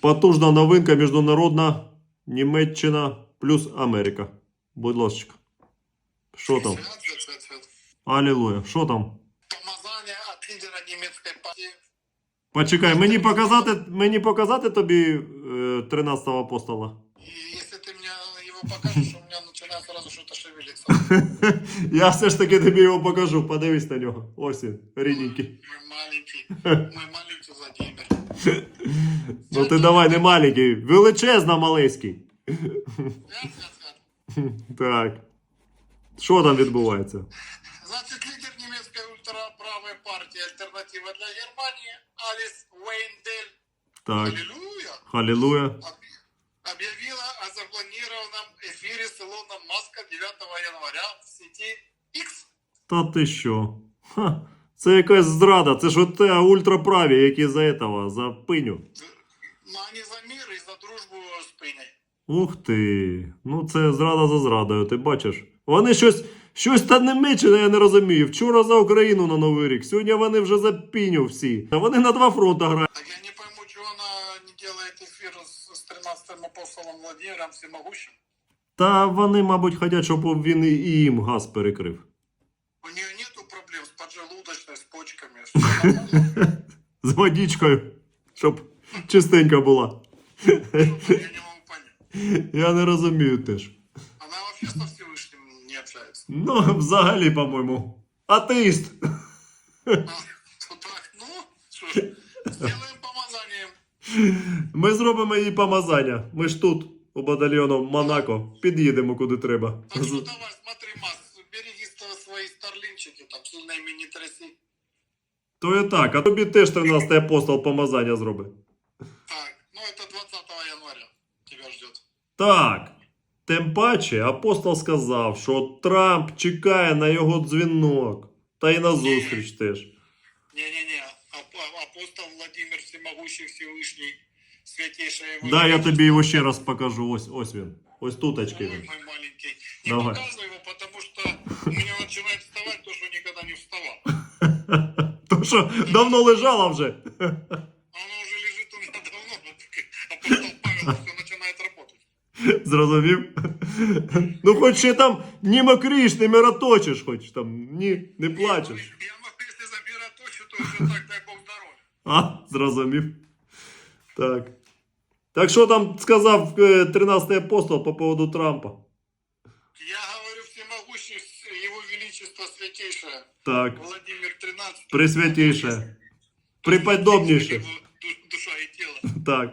Потужна новинка міжнародна Німеччина плюс Америка. Будь ласка. Що там? Алілуя. Що там? Помазання від лідера німецької партії. Почекай, мені показати, мені показати тобі е, 13-го апостола. И если ты мне его покажешь, у меня начинает сразу что-то шевелиться. Я все ж таки тобі його покажу. Подивись на нього. Ось він, рідненький. Мой маленький, мой маленький Владимир. Ну ти давай не маленький, величезно малиський. Так. Що там відбувається? Значит, лидер немецкой ультраправой партии «Альтернатива для Германии» Алис Уэйндель, Так. аллилуйя, Халілуя эфире с Илоном Маска 9 января в сети X. Та ти що? Ха, це якась зрада, це ж оте ультраправі, які за этого, за пиню. Но они за мир и за дружбу с Пыней. Ух ти. Ну це зрада за зрадою, ти бачиш. Вони щось, щось та Німеччина, я не розумію. Вчора за Україну на Новий рік, сьогодні вони вже за піню всі. А вони на два фронта грають. Так я не пойму, чего она не делает эфир с, с 13-м апостолом Владимиром Всемогущим. Та вони, мабуть, хотять, щоб він і їм газ перекрив. У нее нету проблем с поджелудочной, с почками. З водичкою, щоб чистенька була. Я не розумію теж. Она вообще со Всевышним не общается. Ну, взагалі, по-моєму. Атеїст. Ну, что ж, сделаем помазанием. Ми зробимо їй помазання. Ми ж тут, у батальйону Монако, під'їдемо куди треба. Так что давай, смотри, Мас, береги свои старлинчики, там сильно ими не тряси. То і так, а тобі теж 13 апостол помазання зробить. Так, ну это 20 января тебя ждет. Так. Тим паче, апостол сказав, що Трамп чекає на його дзвінок. Та й на зустріч теж. Не-не-не, апостол Владимир Всемогущий Всевышний, святейшая его... Да, я величество. тобі його ще раз покажу. Ось ось він. Ось тут очки Ой, він. мой маленький. Не Давай. показывай его, потому что у меня начинает вставать то, что никогда не вставал. То що давно лежала вже. Оно уже лежит у меня давно, но только апостол Павел все начинает работать. Зрозумів? Ну, хоч ще там не мокріш, не мироточиш, хоч там ні, не плачеш. Я могу, если замироточу, то уже так, дай бог здоровья. А, зрозумів. Так. Так що там сказав е, 13-й апостол по поводу Трампа? Я говорю всемогущий, с- его величество святейшее, Так, Владимир 13. пресвятейше, преподобнейше. Его ду- душа и тело. Так.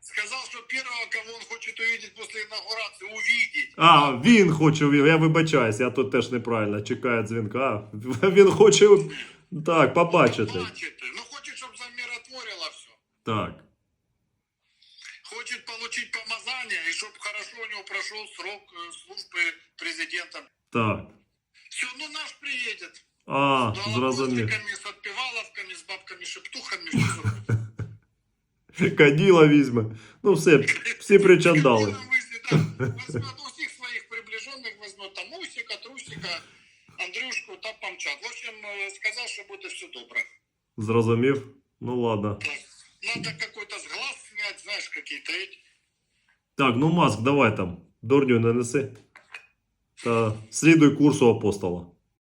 Сказал, что первого, кого он хочет увидеть после инаугурации, увидеть. А, він хоче, я вибачаюсь, я тут теж неправильно чекаю дзвінка. А, Він хоче так, побачити. Бачите. Ну, Так. Хочет получить помазание, и чтобы хорошо у него прошел срок э, службы президентом. Так. Все, ну наш приедет. А, С зрозумів. голобостиками, с отпеваловками, с бабками-шептухами. все зробить. Каділа візьме. Ну, все, всі причандали. Кабином вызовет, да. Возьмет у всех своих приближенных, возьмет там Усика, Трусика, Андрюшку, та помчат. В общем, э, сказал, что будет все добро. Зрозумів? Ну ладно. Так. Надо какой-то сглаз снять, знаешь, какие-то эти. Так, ну маск, давай там. Дурню нанеси. Та слідуй курсу апостола.